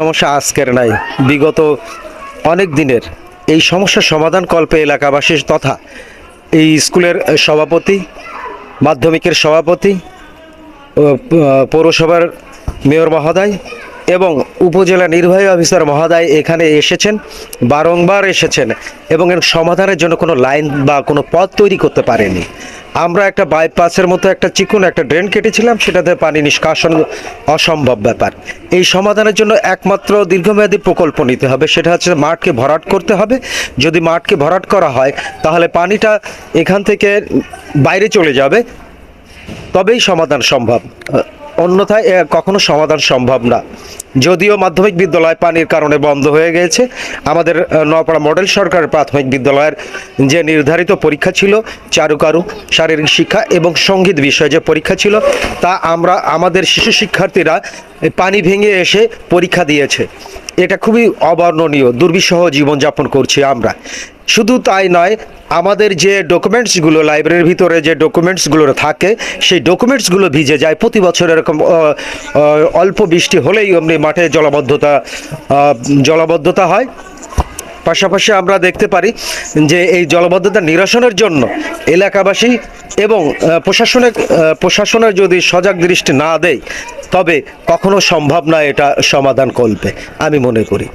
সমস্যা আজকের নাই, বিগত অনেক দিনের এই সমস্যার সমাধান কল্পে এলাকাবাসী তথা এই স্কুলের সভাপতি, মাধ্যমিকের সভাপতি পৌরসভার মেয়র মহোদয় এবং উপজেলা নির্বাহী অফিসার মহোদয় এখানে এসেছেন, বারংবার এসেছেন এবং এর সমাধানের জন্য কোনো লাইন বা কোনো পথ তৈরি করতে পারেনি। আমরা একটা বাইপাসের মতো একটা চিকুন একটা ড্রেন কেটেছিলাম, সেটাতে পানি নিষ্কাশন অসম্ভব ব্যাপার। এই সমাধানের জন্য একমাত্র দীর্ঘমেয়াদী প্রকল্প নিতে হবে, সেটা হচ্ছে মাঠকে ভরাট করতে হবে। যদি মাঠকে ভরাট করা হয়, তাহলে পানিটা এখান থেকে বাইরে চলে যাবে। তবেই সমাধান সম্ভব। অন্যথায় কখনো সমাধান সম্ভব না। যদিও মাধ্যমিক বিদ্যালয় পানির কারণে বন্ধ হয়ে গেছে। আমাদের নয়াপাড়া মডেল সরকারের প্রাথমিক বিদ্যালয়ের যে নির্ধারিত পরীক্ষা ছিল, চারুকারু, শারীরিক শিক্ষা এবং সংগীত বিষয়ে যে পরীক্ষা ছিল, তা আমরা, আমাদের শিশু শিক্ষার্থীরা পানি ভেঙে এসে পরীক্ষা দিয়েছে। এটা খুবই অবর্ণনীয়, দুর্বিষহ জীবনযাপন করছি আমরা। শুধু তাই নয়, আমাদের যে ডকুমেন্টসগুলো, লাইব্রেরির ভিতরে যে ডকুমেন্টসগুলো থাকে, সেই ডকুমেন্টসগুলো ভিজে যায়। প্রতি বছর এরকম অল্প বৃষ্টি হলেই অমনি মাঠে জলাবদ্ধতা জলাবদ্ধতা হয়। পাশাপাশি আমরা দেখতে পারি যে এই জলবদ্ধতা নিরসনের জন্য এলাকাবাসী এবং প্রশাসনের প্রশাসনের যদি সজাগ দৃষ্টি না দেয় তবে কখনো সম্ভব না এটা সমাধান করবে আমি মনে করি।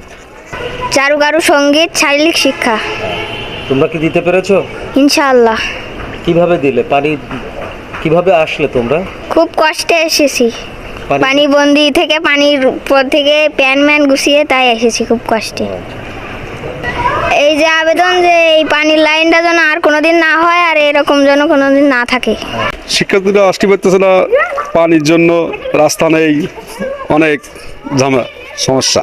চারুকারু সংগীত শারীরিক শিক্ষা। তোমরা কি দিতে পেরেছ? ইনশাআল্লাহ। কীভাবে দিলে? পানি কীভাবে আসলে তোমরা? খুব কষ্টে এসেছি। পানি- পানি বন্দি থেকে পানির উপর থেকে প্যান ম্যান গুছিয়ে তাই এসেছি খুব কষ্টে। এই যে আবেদন যে এই পানির লাইনটা যেন আর কোনোদিন না হয় আর এরকম যেন কোনোদিন না থাকে। শিক্ষার্থীরা আসতে পারতেছে না পানির জন্য রাস্তা নেই অনেক ঝামেলা সমস্যা।